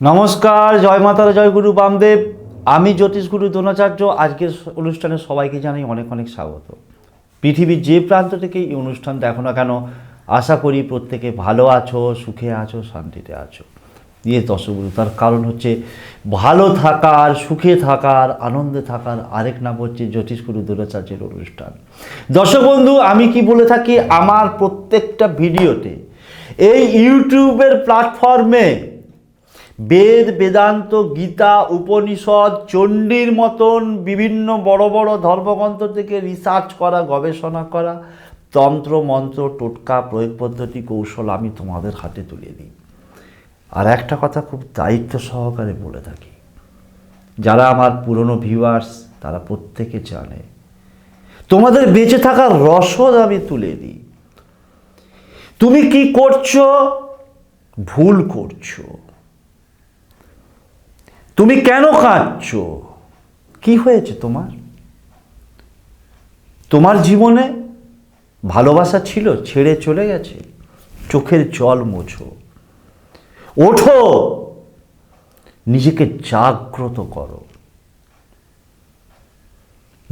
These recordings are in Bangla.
নমস্কার, জয় মাতারা জয় গুরু বামদেব। আমি জ্যোতিষগুরু দ্রোণাচার্য। আজকের অনুষ্ঠানে সবাইকে জানাই অনেক অনেক স্বাগত। পৃথিবীর যে প্রান্ত থেকে এই অনুষ্ঠান দেখো না কেন, আশা করি প্রত্যেকে ভালো আছো, সুখে আছো, শান্তিতে আছো। দিয়ে দর্শকগুরু তার কারণ হচ্ছে ভালো থাকার, সুখে থাকার, আনন্দে থাকার আরেক নাম হচ্ছে জ্যোতিষগুরু দ্রোণাচার্যের অনুষ্ঠান। দর্শক বন্ধু, আমি কি বলে থাকি, আমার প্রত্যেকটা ভিডিওতে এই ইউটিউবের প্ল্যাটফর্মে বেদ, বেদান্ত, গীতা, উপনিষদ, চণ্ডীর মতন বিভিন্ন বড় বড় ধর্মগ্রন্থ থেকে রিসার্চ করা, গবেষণা করা, তন্ত্র, মন্ত্র, টোটকা, প্রয়োগ পদ্ধতি, কৌশল আমি তোমাদের হাতে তুলে দিই। আর একটা কথা খুব দায়িত্ব সহকারে বলে থাকি। যারা আমার পুরনো ভিউয়ার্স তারা প্রত্যেকে জানে, তোমাদের বেঁচে থাকার রসদ আমি তুলে দিই। তুমি কি করছ? ভুল করছ। তুমি কেন কাঁদছো? কি হয়েছে তোমার? তোমার জীবনে ভালোবাসা ছিল, ছেড়ে চলে গেছে। চোখের জল মোছো। ওঠো! নিজেকে জাগ্রত করো।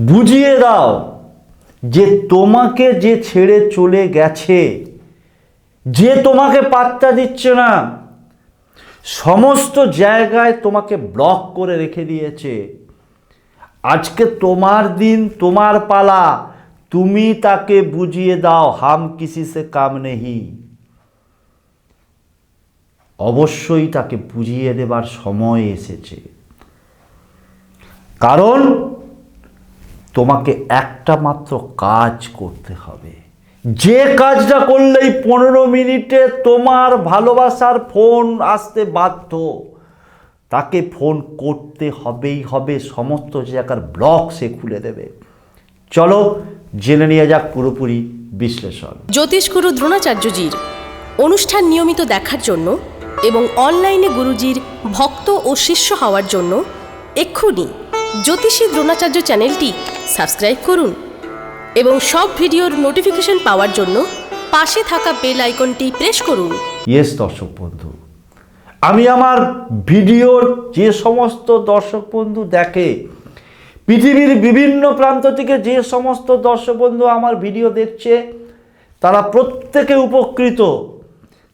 বুঝিয়ে দাও যে তোমাকে যে ছেড়ে চলে গেছে, যে তোমাকে পাত্তা দিচ্ছে না সমস্ত জায়গায় তোমাকে ব্লক করে রেখে দিয়েছে। আজকে তোমার দিন, তোমার পালা। তুমি তাকে বুঝিয়ে দাও, হাম কিসি সে কাম নেহি। অবশ্যই তাকে বুঝিয়ে দেবার সময় এসেছে। কারণ তোমাকে একটা মাত্র কাজ করতে হবে। যে কাজটা করলেই পনেরো মিনিটে তোমার ভালোবাসার ফোন আসতে বাধ্য, তাকে ফোন করতে হবেই হবে, সমস্ত জায়গার ব্লক সে খুলে দেবে। চলো জেনে নিয়ে যাক পুরোপুরি বিশ্লেষণ। জ্যোতিষগুরু দ্রোণাচার্যজির অনুষ্ঠান নিয়মিত দেখার জন্য এবং অনলাইনে গুরুজির ভক্ত ও শিষ্য হওয়ার জন্য এক্ষুনি জ্যোতিষী দ্রোণাচার্য চ্যানেলটি সাবস্ক্রাইব করুন। এবং সব ভিডিওর নোটিফিকেশন পাওয়ার জন্য পাশে থাকা বেল আইকনটি প্রেস করুন। ইয়েস দর্শক বন্ধু। আমি আমার ভিডিওর যে সমস্ত দর্শক বন্ধু দেখে, পৃথিবীর বিভিন্ন প্রান্ত থেকে যে সমস্ত দর্শক বন্ধু আমার ভিডিও দেখছে, তারা প্রত্যেকে উপকৃত।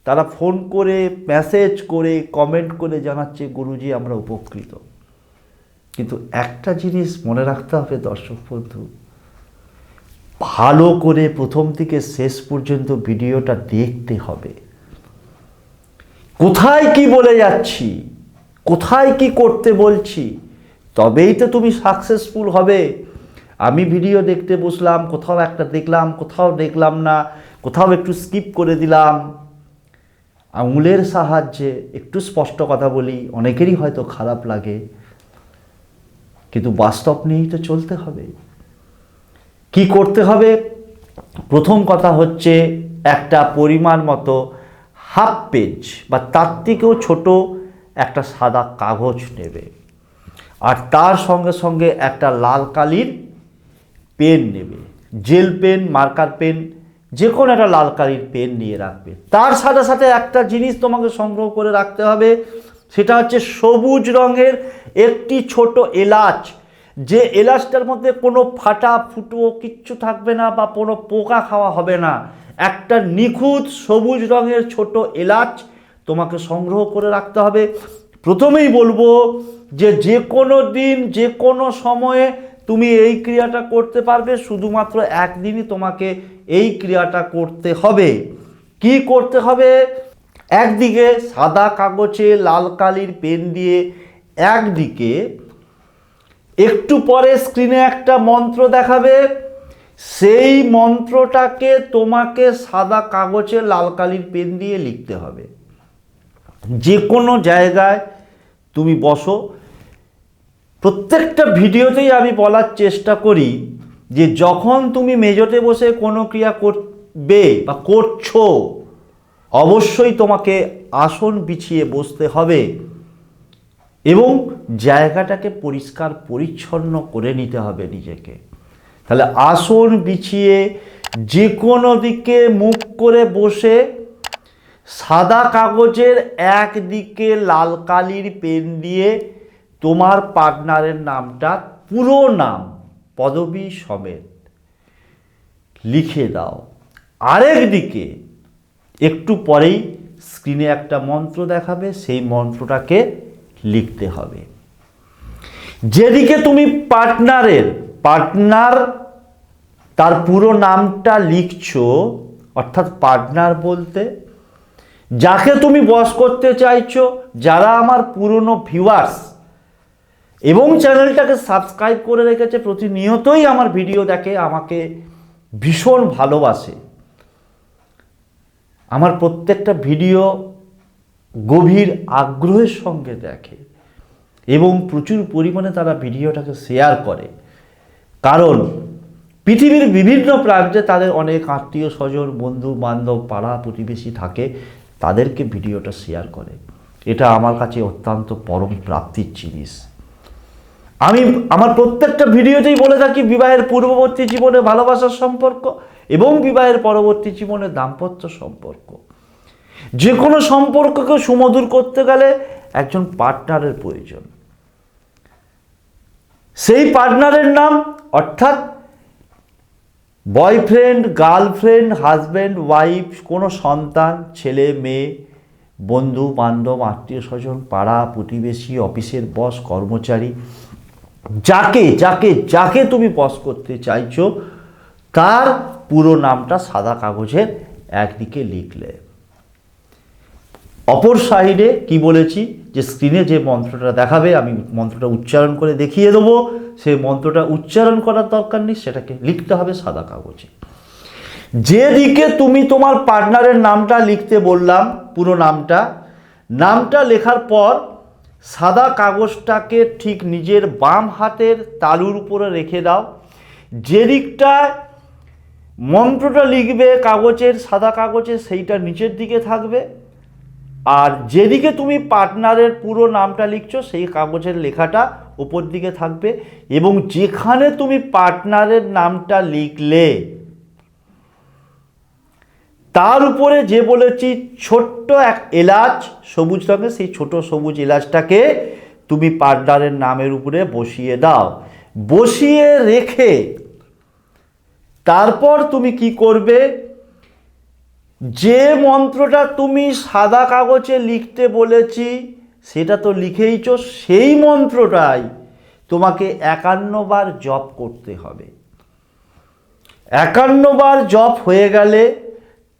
তারা ফোন করে মেসেজ করে কমেন্ট করে জানাচ্ছে, গুরুজি, আমরা উপকৃত। কিন্তু একটা জিনিস মনে রাখতে হবে দর্শক বন্ধু ভালো করে প্রথম থেকে শেষ পর্যন্ত ভিডিওটা দেখতে হবে। কোথায় কি বলে যাচ্ছি? কোথায় কি করতে বলছি? তবেই তো তুমি সাকসেসফুল হবে। আমি ভিডিও দেখতে বসলাম, কোথাও একটা দেখলাম, কোথাও দেখলাম না, কোথাও একটু স্কিপ করে দিলাম। আঙুলের সাহায্যে একটু স্পষ্ট কথা বলি, অনেকেরই হয়তো খারাপ লাগে। কিন্তু বাস্তব নিয়েই তো চলতে হবে। কি করতে হবে? প্রথম কথা হচ্ছে একটা পরিমাণ মতো হাফ পেজ বা তার থেকেও ছোট একটা সাদা কাগজ নেবে। আর তার সঙ্গে সঙ্গে একটা লাল কালির পেন নেবে। জেল পেন, মার্কার পেন, যে কোনো একটা লাল কালির পেন নিয়ে রাখবে। তার সাথে সাথে একটা জিনিস তোমাকে সংগ্রহ করে রাখতে হবে, সেটা হচ্ছে সবুজ রঙের একটি ছোট এলাচ। যে এলাচটার মধ্যে কোনো ফাটা, ফুটো কিচ্ছু থাকবে না বা কোনো পোকা খাওয়া হবে না। একটা নিখুঁত সবুজ রঙের ছোট এলাচ তোমাকে সংগ্রহ করে রাখতে হবে। প্রথমেই বলব যে যে কোনো দিন, যে কোনো সময়ে তুমি এই ক্রিয়াটা করতে পারবে, শুধুমাত্র একদিনই তোমাকে এই ক্রিয়াটা করতে হবে। কি করতে হবে? একদিকে সাদা কাগজে লাল কালির পেন দিয়ে একদিকে একটু পরে স্ক্রিনে একটা মন্ত্র দেখাবে। সেই মন্ত্রটাকে তোমাকে সাদা কাগজে লাল কালির পেন দিয়ে লিখতে হবে। যে কোনো জায়গায় তুমি বসো। প্রত্যেকটা ভিডিওতেই আমি বলার চেষ্টা করি যে যখন তুমি মেজোতে বসে কোনো ক্রিয়া করবে বা করছ, অবশ্যই তোমাকে আসন বিছিয়ে বসতে হবে। এবং জায়গাটাকে পরিষ্কার, পরিচ্ছন্ন করে নিতে হবে নিজেকে। তাহলে আসন বিছিয়ে যে কোনো দিকে মুখ করে বসে সাদা কাগজের একদিকে লাল কালির পেন দিয়ে তোমার পার্টনারের নামটা, পুরো নাম, পদবী সমেত লিখে দাও। আরেক দিকে একটু পরেই স্ক্রিনে একটা মন্ত্র দেখাবে, সেই মন্ত্রটাকে লিখতে হবে। যেদিকে তুমি পার্টনারের, পার্টনার তার পুরো নামটা লিখছো, অর্থাৎ পার্টনার বলতে, যাকে তুমি বস করতে চাইছো, যারা আমার পুরনো ভিউয়ার্স, এবং চ্যানেলটাকে সাবস্ক্রাইব করে রেখেছে, প্রতিনিয়তই আমার ভিডিও দেখে, আমাকে ভীষণ ভালোবাসে। আমার প্রত্যেকটা ভিডিও গভীর আগ্রহের সঙ্গে দেখে এবং প্রচুর পরিমাণে তারা ভিডিওটাকে শেয়ার করে। কারণ পৃথিবীর বিভিন্ন প্রান্তে তাদের অনেক আত্মীয় স্বজন, বন্ধু বান্ধব, পাড়া প্রতিবেশী থাকে, তাদেরকে ভিডিওটা শেয়ার করে। এটা আমার কাছে অত্যন্ত পরম প্রাপ্তির জিনিস। আমি, আমার প্রত্যেকটা ভিডিওতেই বলে থাকি, বিবাহের পূর্ববর্তী জীবনে ভালোবাসার সম্পর্ক এবং বিবাহের পরবর্তী জীবনে দাম্পত্য সম্পর্ক। যে কোনো সম্পর্ককে সুমধুর করতে গেলে একজন পার্টনারের প্রয়োজন। সেই পার্টনারের নাম অর্থাৎ বয়ফ্রেন্ড গার্লফ্রেন্ড হাজব্যান্ড ওয়াইফ কোনো সন্তান, ছেলে, মেয়ে, বন্ধু, বান্ধব, আত্মীয় স্বজন, পাড়া, প্রতিবেশী, অফিসের বস কর্মচারী, যাকে যাকে যাকে তুমি বস করতে চাইছো, তার পুরো নামটা সাদা কাগজের একদিকে লিখলে। অপর সাইডে কি বলেছি? যে স্ক্রিনে যে মন্ত্রটা দেখাবে, আমি মন্ত্রটা উচ্চারণ করে দেখিয়ে দেবো। সে মন্ত্রটা উচ্চারণ করার দরকার নেই, সেটাকে লিখতে হবে সাদা কাগজে। যেদিকে তুমি তোমার পার্টনারের নামটা লিখতে বললাম, পুরো নামটা নামটা লেখার পর সাদা কাগজটাকে ঠিক নিজের বাম হাতের তালুর উপরে রেখে দাও। যে দিকটায় মন্ত্রটা লিখবে কাগজের, সাদা কাগজে সেইটা নিচের দিকে থাকবে। আর যেদিকে তুমি পার্টনারের পুরো নামটা লিখছো, সেই কাগজের লেখাটা উপর দিকে থাকবে এবং যেখানে তুমি পার্টনারের নামটা লিখলে, তার উপরে যে বলেছি ছোট্ট এক এলাচ, সবুজ রঙের সেই ছোট সবুজ এলাচটাকে তুমি পার্টনারের নামের উপরে বসিয়ে দাও। বসিয়ে রেখে তারপর তুমি কি করবে? যে মন্ত্রটা তুমি সাদা কাগজে লিখতে বলেছি, সেটা তো লিখেইছ, সেই মন্ত্রটাই তোমাকে একান্নবার জপ করতে হবে। একান্নবার জপ হয়ে গেলে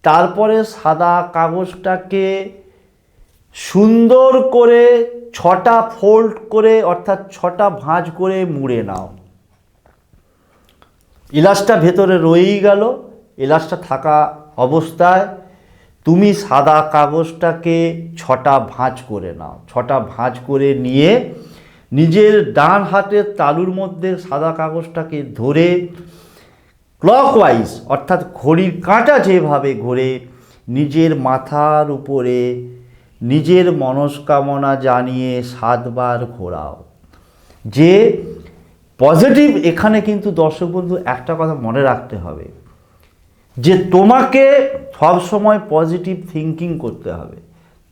তারপরে সাদা কাগজটাকে সুন্দর করে ছটা ফোল্ড করে, অর্থাৎ ছটা ভাঁজ করে মুড়ে নাও। ইলাচটা ভেতরে রয়েই গেল, ইলাচটা থাকা অবস্থায় তুমি সাদা কাগজটাকে ছটা ভাঁজ করে নাও। ছটা ভাঁজ করে নিয়ে নিজের ডান হাতের তালুর মধ্যে সাদা কাগজটাকে ধরে ক্লকওয়াইজ অর্থাৎ ঘড়ির কাঁটা যেভাবে ঘোরে, নিজের মাথার উপরে নিজের মনস্কামনা জানিয়ে সাতবার ঘোরাও। যে পজিটিভ এখানে কিন্তু দর্শক বন্ধু একটা কথা মনে রাখতে হবে। যে তোমাকে সব সময় পজিটিভ থিঙ্কিং করতে হবে।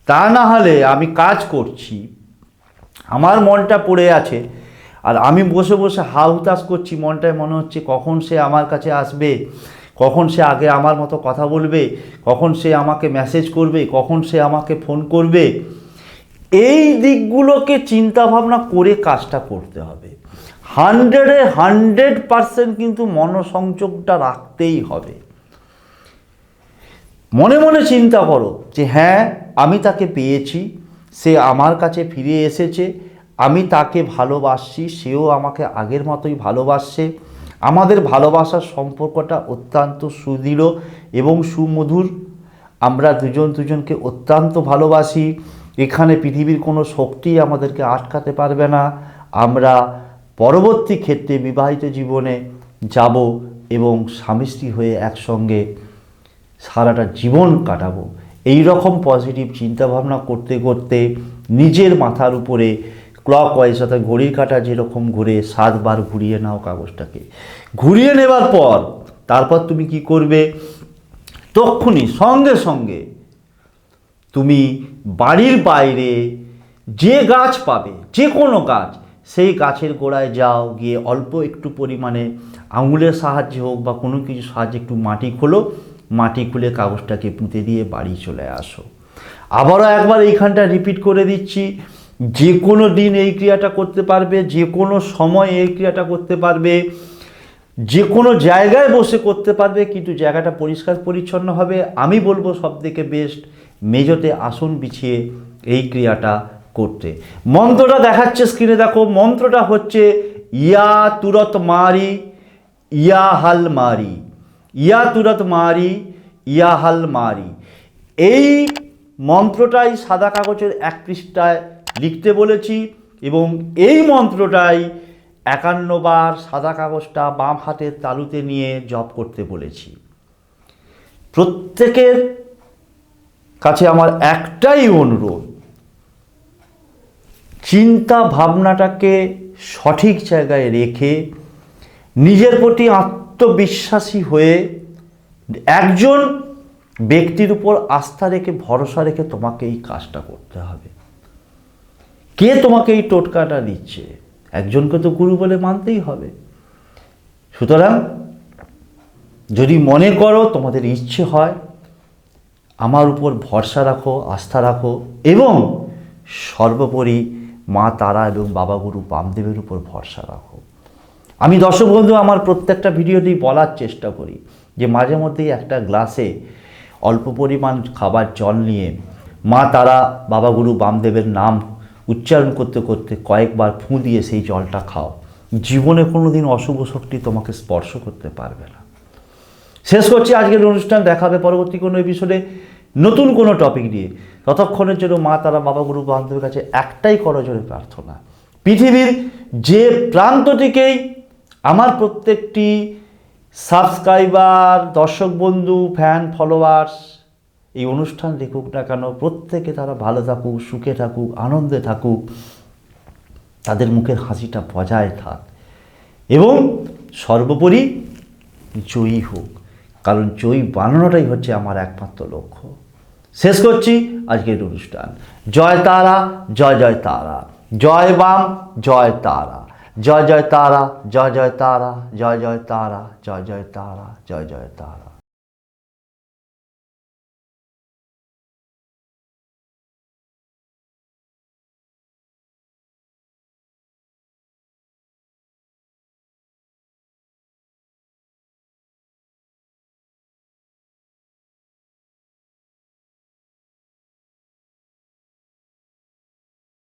তা না হলে আমি কাজ করছি, আমার মনটা পড়ে আছে, আর আমি বসে বসে হা হুতাশ করছি, মনটায় মনে হচ্ছে কখন সে আমার কাছে আসবে, কখন সে আগে আমার মতো কথা বলবে, কখন সে আমাকে মেসেজ করবে, কখন সে আমাকে ফোন করবে। এই দিকগুলোকে চিন্তা ভাবনা করে কাজটা করতে হবে। হান্ড্রেডে হান্ড্রেড পারসেন্ট কিন্তু মনসংযোগটা রাখতেই হবে। মনে মনে চিন্তা করো যে হ্যাঁ আমি তাকে পেয়েছি, সে আমার কাছে ফিরে এসেছে, আমি তাকে ভালোবাসছি, সেও আমাকে আগের মতোই ভালোবাসছে। আমাদের ভালোবাসার সম্পর্কটা অত্যন্ত সুদৃঢ় এবং সুমধুর। আমরা দুজন দুজনকে অত্যন্ত ভালোবাসি। এখানে পৃথিবীর কোনো শক্তি আমাদেরকে আটকাতে পারবে না। আমরা পরবর্তী ক্ষেত্রে বিবাহিত জীবনে যাব এবং স্বামী স্ত্রী হয়ে একসঙ্গে সারাটা জীবন কাটাবো। এই রকম পজিটিভ চিন্তাভাবনা করতে করতে নিজের মাথার উপরে ক্লক ওয়াইজ অর্থাৎ ঘড়ির কাঁটা যেরকম ঘুরে সাতবার ঘুরিয়ে নাও কাগজটাকে। ঘুরিয়ে নেবার পর তারপর তুমি কি করবে? তক্ষুনি সঙ্গে সঙ্গে তুমি বাড়ির বাইরে যে গাছ পাবে, যে কোনো গাছ, সেই গাছের গোড়ায় যাও, গিয়ে অল্প একটু পরিমাণে আঙুলের সাহায্যে হোক বা কোনো কিছু সাহায্যে একটু মাটি খোলো মাটি খুলে কাগজটাকে পুঁতে দিয়ে বাড়ি চলে আসো। আবারও একবার এইখানটা রিপিট করে দিচ্ছি, যে কোনো দিন এই ক্রিয়াটা করতে পারবে, যে কোনো সময় এই ক্রিয়াটা করতে পারবে, যে কোনো জায়গায় বসে করতে পারবে, কিন্তু জায়গাটা পরিষ্কার পরিচ্ছন্ন হবে। আমি বলব সব থেকে বেস্ট মেজতে আসন বিছিয়ে এই ক্রিয়াটা করতে। মন্ত্রটা দেখাচ্ছে স্ক্রিনে দেখো, মন্ত্রটা হচ্ছে, ইয়া তুরত মারি, ইয়া হাল মারি। ইয়া তুরত মারি, ইয়া হাল মারি। এই মন্ত্রটাই সাদা কাগজের এক পৃষ্ঠায় লিখতে বলেছি এবং এই মন্ত্রটাই একান্নবার সাদা কাগজটা বাম হাতের তালুতে নিয়ে জপ করতে বলেছি। প্রত্যেকের কাছে আমার একটাই অনুরোধ, চিন্তা ভাবনাটাকে সঠিক জায়গায় রেখে নিজের প্রতি আত্মবিশ্বাসী হয়ে একজন ব্যক্তির উপর আস্থা রেখে, ভরসা রেখে তোমাকে এই কাজটা করতে হবে। কে তোমাকে এই টোটকাটা দিচ্ছে? একজনকে তো গুরু বলে মানতেই হবে। সুতরাং যদি মনে করো তোমাদের ইচ্ছে হয়, আমার উপর ভরসা রাখো, আস্থা রাখো, এবং সর্বোপরি মা তারা এবং বাবা গুরু বামদেবের উপর ভরসা রাখো। আমি দর্শক বন্ধু, আমার প্রত্যেকটা ভিডিওতেই বলার চেষ্টা করি যে মাঝে মধ্যেই একটা গ্লাসে অল্প পরিমাণ খাবার, জল নিয়ে মা, তারা, বাবা গুরু, বামদেবের নাম উচ্চারণ করতে করতে কয়েকবার ফুঁ দিয়ে সেই জলটা খাও। জীবনে কোনো দিন অশুভ শক্তি তোমাকে স্পর্শ করতে পারবে না। শেষ করছি আজকের অনুষ্ঠান দেখাবে পরবর্তী কোনো এপিসোডে নতুন কোনো টপিক নিয়ে। ততক্ষণের জন্য মা, তারা, বাবা গুরু বান্ধবের কাছে একটাই করজোরে প্রার্থনা। পৃথিবীর যে প্রান্তটিকেই আমার প্রত্যেকটি সাবস্ক্রাইবার দর্শক বন্ধু ফ্যান ফলোয়ার্স এই অনুষ্ঠান দেখুক না কেন, প্রত্যেকে তারা ভালো থাকুক, সুখে থাকুক, আনন্দে থাকুক, তাদের মুখের হাসিটা বজায় থাক। এবং সর্বোপরি জয়ী হোক, কারণ জয়ী বানানোটাই হচ্ছে আমার একমাত্র লক্ষ্য। শেষ করছি আজকের অনুষ্ঠান। জয় তারা, জয় জয় তারা। জয় বাম, জয় তারা। জয় জয় তারা, জয় জয় তারা, জয় জয় তারা, জয় জয় তারা, জয় জয় তারা।